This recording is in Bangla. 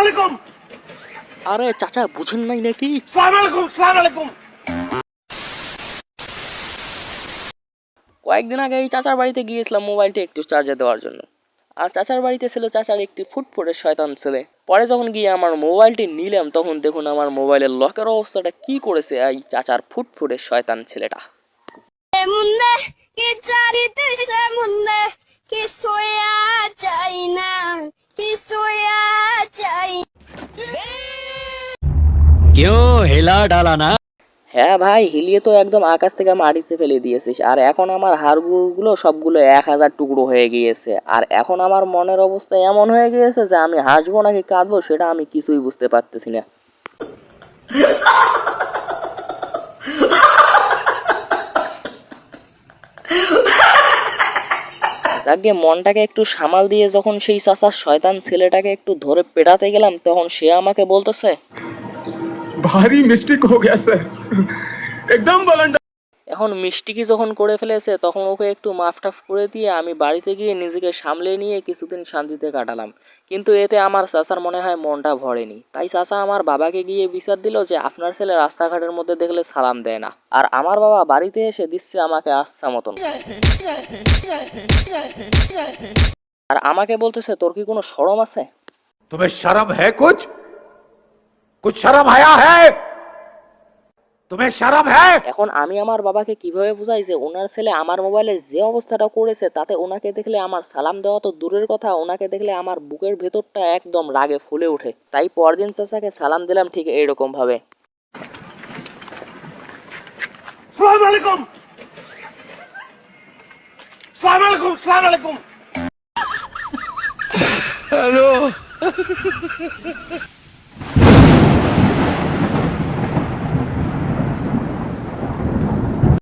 আলাইকুম। আরে চাচা বুঝেন নাই নাকি? আলাইকুম আলাইকুম। কয়েকদিন আগে এই চাচার বাড়িতে গিয়েছিলাম মোবাইলটা একটু চার্জে দেওয়ার জন্য। আর চাচার বাড়িতে ছিল চাচার একটি ফুটফুটের শয়তান ছেলে। পরে যখন গিয়ে আমার মোবাইলটি নিলাম তখন দেখুন আমার মোবাইলের লকের অবস্থাটা কি করেছে এই চাচার ফুটফুটের শয়তান ছেলেটা। কেউ হেলা ডালা না। হ্যাঁ ভাই, হিলিয়ে তো একদম আকাশ থেকে মাটিতে ফেলে দিয়েছিস। আর এখন আমার হাড়গুড়গুলো সবগুলো এক হাজার টুকরো হয়ে গিয়েছে। আর এখন আমার মনের অবস্থা এমন হয়ে গিয়েছে যে আমি হাসবো নাকি কাঁদবো সেটা আমি কিছুই বুঝতে পারতেছি না। আগে মনটাকে একটু সামাল দিয়ে যখন সেই চাচার শয়তান ছেলেটাকে একটু ধরে পেটাতে গেলাম, তখন সে আমাকে বলতেছে ভারী মিস্টেক হয়ে গেছে একদম ভলান্টার এখন মিষ্টিকে যখন করে ফেলেছে তখন ওকে একটু মাফ টাফ করে দিয়ে আমি বাড়িতে গিয়ে নিজেকে সামলে নিয়ে কিছুদিন শান্তিতে কাটালাম। কিন্তু এতে আমার চাচার মনে হয় মনটা ভরেনি। তাই চাচা আমার বাবাকে গিয়ে বিচার দিল যে আপনার ছেলে রাস্তাঘাটের মধ্যে দেখলে সালাম দেয় না। আর আমার বাবা বাড়িতে এসে দিচ্ছে আমাকে আচ্ছা মতন। আর আমাকে বলতেছে তোর কি কোনো সরম আছে? তবে সরম হ্যাঁ কোচ? कुछ शर्म आया है तुम्हें शर्म है এখন আমি আমার বাবাকে কিভাবে বুঝাই যে ওনার ছেলে আমার মোবাইলে যে অবস্থাটা করেছে তাতে ওনাকে দেখলে আমার সালাম দেওয়া তো দূরের কথা ওনাকে দেখলে আমার বুকের ভেতরটা একদম রাগে ফুলে ওঠে তাই পরদিন চাচাকে সালাম দিলাম ঠিক এইরকম ভাবে সালাম আলাইকুম সালাম আলাইকুম সালাম আলাইকুম